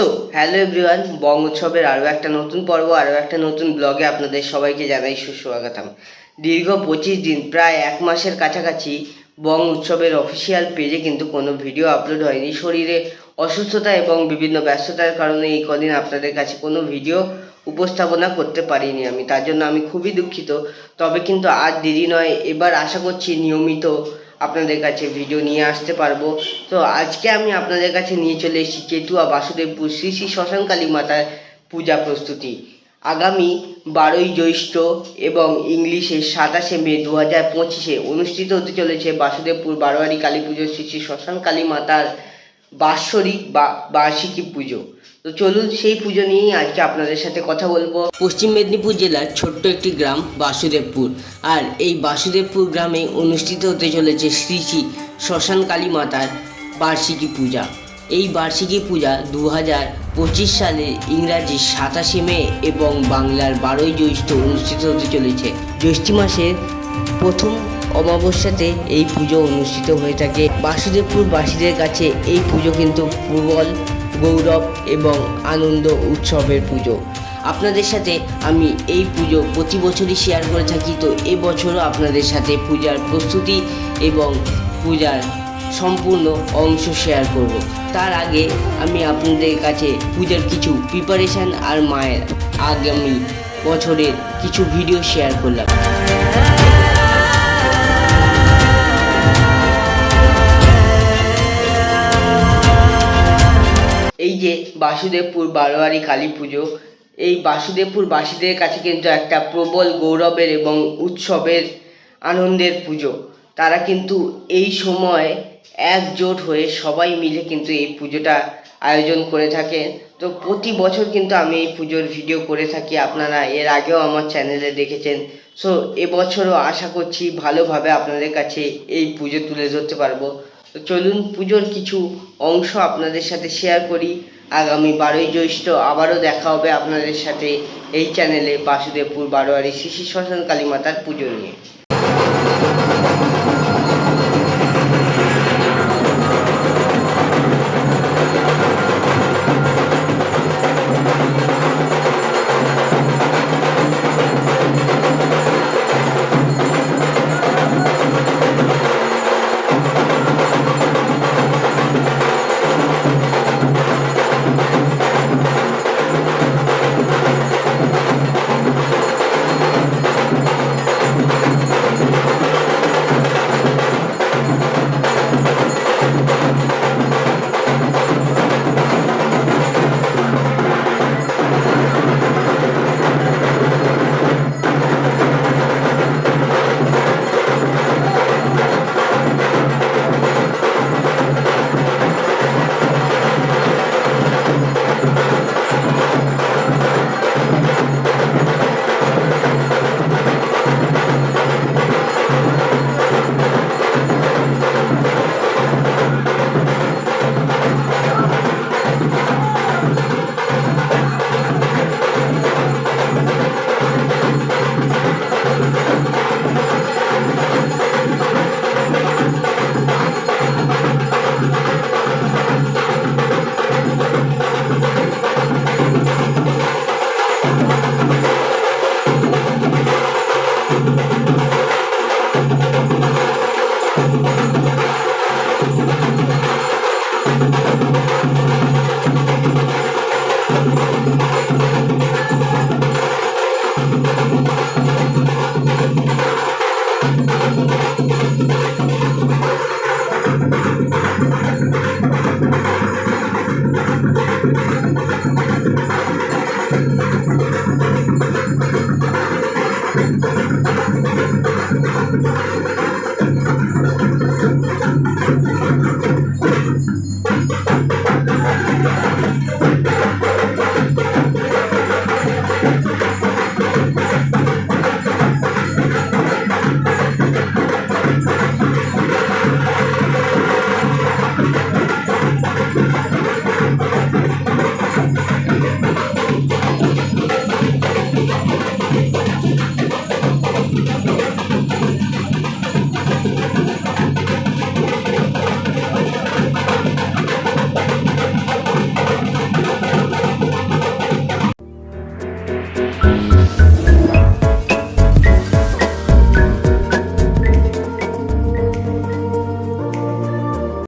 So hello everyone বং উৎসবের আরও একটা নতুন পর্ব, আরও একটা নতুন ব্লগে আপনাদের সবাইকে জানাই সুস্বাগতম। দীর্ঘ পঁচিশ দিন, প্রায় এক মাসের কাছাকাছি বং উৎসবের অফিসিয়াল পেজে কিন্তু কোনো ভিডিও আপলোড হয়নি। শরীরে অসুস্থতা এবং বিভিন্ন ব্যস্ততার কারণে এই কদিন আপনাদের কাছে কোনো ভিডিও উপস্থাপনা করতে পারিনি আমি। তার জন্য আমি খুবই দুঃখিত। তবে কিন্তু আর দেরি নয়, এবার আশা করছি নিয়মিত আপনাদের কাছে ভিডিও নিয়ে আসতে পারব। তো আজকে আমি আপনাদের কাছে নিয়ে চলে এসেছি চেতুয়া বাসুদেবপুর শ্রী শ্রী শ্মশানকালী মাতার পূজা প্রস্তুতি। আগামী বারোই জ্যৈষ্ঠ এবং ইংলিশে সাতাশে মে দু হাজার পঁচিশে অনুষ্ঠিত হতে চলেছে বাসুদেবপুর বারোয়ারি কালী পুজো শ্রী শ্রী শ্মশানকালী মাতার বাৎসরিক বা বার্ষিকী পুজো। তো চলুন সেই পুজো নিয়েই আজকে আপনাদের সাথে কথা বলব। পশ্চিম মেদিনীপুর জেলার ছোট্ট একটি গ্রাম বাসুদেবপুর। আর এই বাসুদেবপুর গ্রামে অনুষ্ঠিত হতে চলেছে শ্রী শ্রী শ্মশান কালী মাতার বার্ষিকী পূজা। এই বার্ষিকী পূজা দু হাজার পঁচিশ সালে ইংরাজি সাতাশে মে এবং বাংলার বারোই জ্যৈষ্ঠ অনুষ্ঠিত হতে চলেছে। জ্যৈষ্ঠী মাসের প্রথম অমাবস্যাতে এই পুজো অনুষ্ঠিত হয়ে থাকে। বাসুদেবপুর বাসীদের কাছে এই পুজো কিন্তু প্রবল গৌরব এবং আনন্দ উৎসবের পুজো। আপনাদের সাথে আমি এই পুজো প্রতি বছরই শেয়ার করে থাকি, তো এবছরও আপনাদের সাথে পূজার প্রস্তুতি এবং পূজার সম্পূর্ণ অংশ শেয়ার করব। তার আগে আমি আপনাদের কাছে পূজার কিছু প্রিপারেশান আর মায়ের আগামী বছরের কিছু ভিডিও শেয়ার করলাম। এই যে বাসুদেবপুর বারোয়ারি কালী পুজো, এই বাসুদেবপুর বাসীদের কাছে কিন্তু একটা প্রবল গৌরবের এবং উৎসবের আনন্দের পুজো। তারা কিন্তু এই সময় একজোট হয়ে সবাই মিলে কিন্তু এই পুজোটা আয়োজন করে থাকে তো প্রতি বছর কিন্তু আমি এই পুজোর ভিডিও করে থাকি, আপনারা এর আগেও আমার চ্যানেলে দেখেছেন। সো এবছরও আশা করছি ভালোভাবে আপনাদের কাছে এই পুজো তুলে ধরতে পারব। চলুন পুজোর কিছু অংশ আপনাদের সাথে শেয়ার করি। আগামী বারোই জ্যৈষ্ঠ আবারও দেখা হবে আপনাদের সাথে এই চ্যানেলে বাসুদেবপুর বারোয়ারি শ্রী শ্মশান কালী মাতার পুজো নিয়ে।